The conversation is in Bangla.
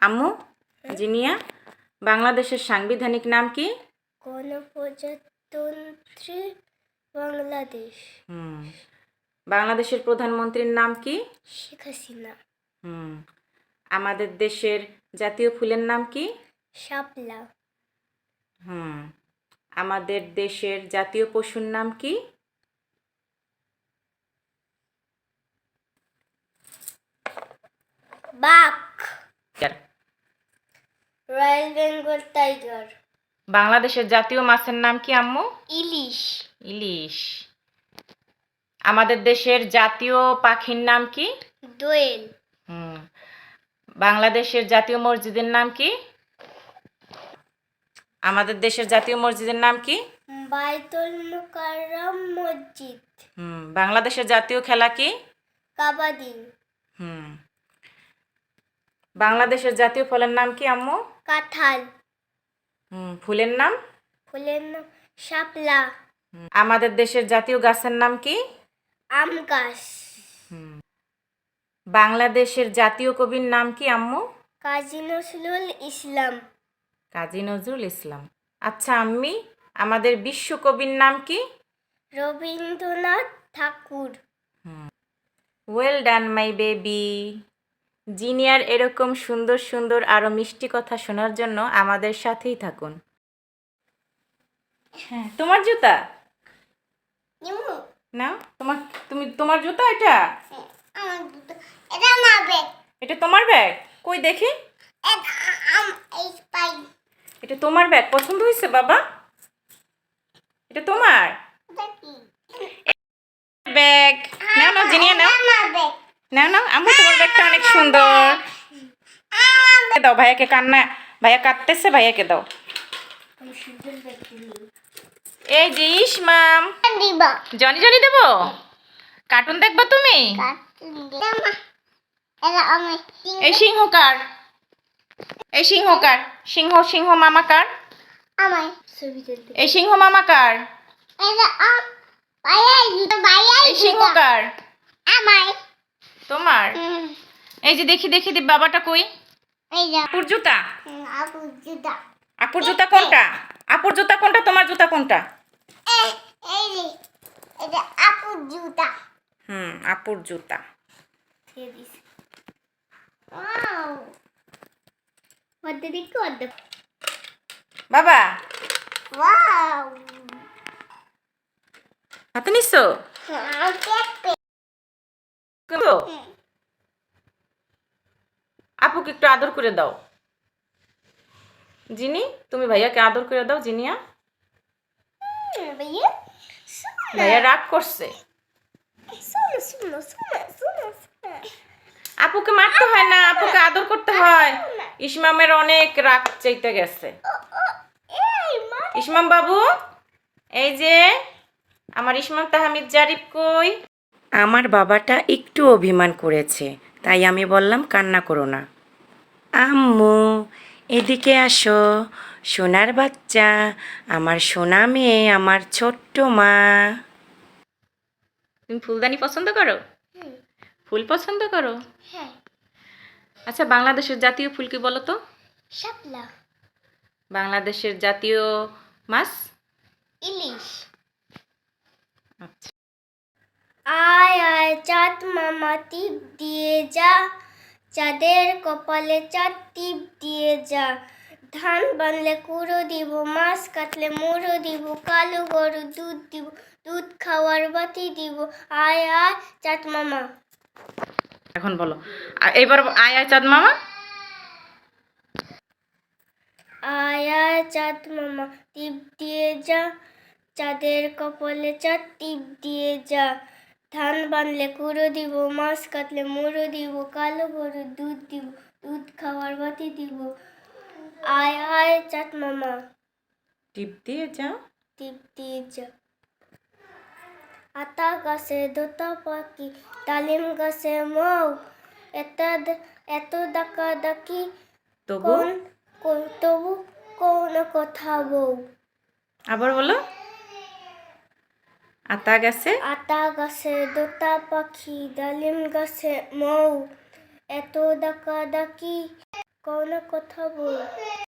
আম্মু জিনিয়া বাংলাদেশের সাংবিধানিক নাম কি? গণপ্রজাতন্ত্রী বাংলাদেশ। হুম। বাংলাদেশের প্রধানমন্ত্রীর নাম কি? শেখ হাসিনা। হুম। আমাদের দেশের জাতীয় ফুলের নাম কি? শাপলা। হুম। আমাদের দেশের জাতীয় পশুর নাম কি? বাঘ। Royal Bengal tiger. বাংলাদেশের জাতীয় মাছের নাম কি আম্মু? ইলিশ। ইলিশ। আমাদের দেশের জাতীয় পাখির নাম কি? দোয়েল। হুম। বাংলাদেশের জাতীয় মসজিদের নাম কি? আমাদের দেশের জাতীয় মসজিদের নাম কি? বাইতুল মুকাররম মসজিদ। হুম। বাংলাদেশের জাতীয় খেলা কি? কাবাডি। হুম। বাংলাদেশের জাতীয় ফলের নাম কি আম্মু? কাঁঠাল। হুম ফুলের নাম? ফুলের নাম শাপলা। আমাদের দেশের জাতীয় গাছের নাম কি? আম গাছ। হুম বাংলাদেশের জাতীয় কবির নাম কি আম্মু? কাজী নজরুল ইসলাম। কাজী নজরুল ইসলাম। আচ্ছা আম্মি আমাদের বিশ্বকবির নাম কি? Rabindranath Thakur. Well done my baby junior এরকম সুন্দর সুন্দর আরও মিষ্টি কথা শোনার জন্য আমাদের সাথেই থাকুন। হ্যাঁ তোমার জুতা? না তোমার তুমি তোমার জুতা এটা? ব্যাগ। এটা তোমার ব্যাগ? কই দেখি। এটা তোমার ব্যাগ। পছন্দ হয়েছে বাবা? এটা তোমার? ব্যাগ নাও নাও জিনিয়া নাও আমার নাও নাও আমার তোমার ব্যাগটা অনেক সুন্দর। দাও ভাইয়াকে কান্না ভাইয়া কাঁদতেছে ভাইয়াকে দাও। এই যে ইসমাম জনি জনি দেবো? কার্টুন দেখবা তুমি? এই সিংহ কার? এই সিংহ কার? সিংহ সিংহ মামা কার? এই সিংহ মামা কার? এই সিংহ কার? আমার তোমার? এই যে দেখি দেখি দি বাবাটা কই? এই যা। আপুর জুতা? আপু জুতা। আপুর জুতা কোনটা? আপুর জুতা কোনটা তোমার জুতা কোনটা? এই এই যে এটা আপু জুতা। হুম আপুর জুতা। বাবা। ওয়াও। হাতে নিছো দেখতে তো আপুকে একটু আদর করে দাও। জিনি তুমি ভাইয়াকে আদর করে দাও জিনিয়া। ভাইয়া রাগ করছে। আপুকে মারতে হয় না আপুকে আদর করতে হয়। ইসমামের অনেক রাগ চাইতে গেছে। এই ইসমাম বাবু এই যে আমার ইসমাম তাহমিদ জারিফ কই? আমার বাবাটা একটু অভিমান করেছে। তাই আমি বললাম কান্না করো না। আম্মু এদিকে আসো। সোনার বাচ্চা আমার সোনা মেয়ে আমার ছোট্ট মা। তুমি ফুলদানি পছন্দ করো? ফুল পছন্দ করো? হ্যাঁ। আচ্ছা বাংলাদেশের জাতীয় ফুল কি বলো তো? শাপলা। বাংলাদেশের জাতীয় মাছ? ইলিশ। আচ্ছা। আয় আয় চাঁদ মামা টিপ দিয়ে যা। চাঁদের কপালে চাঁদ টিপ দিয়ে যা। ধান বানলে কুড়ো দিব মাছ কাটলে মুড়ো দিব কালো গরু দুধ দিব দুধ খাওয়ার বাতি দিব। আয় আয় চাঁদ মামা। এখন বলো। এবার আয় আয় চাঁদ মামা। আয় আয় চাঁদ মামা টিপ দিয়ে যা। চাঁদের কপালে চাঁদ টিপ দিয়ে যা। ধান বানলে কুড়ো দিব মাছ কাটলে মুড়ো দিব কালো গরু দুধ দিব দুধ খাওয়ার বাতি দিব। আয় আয় চাঁদ মামা। টিপ দিয়ে যাও। টিপ দিয়ে যা আতা গাছে দোতা পাখি ডালিম গাছে মৌ। এত এত ডাকা ডাকি তবু? তবু কোন কথা বউ। আবার বলো। আতা গাছে? আতা গাছে দোতা পাখি, ডালিম গাছে, মৌ। এত ডাকা ডাকি কোনো কথা বল।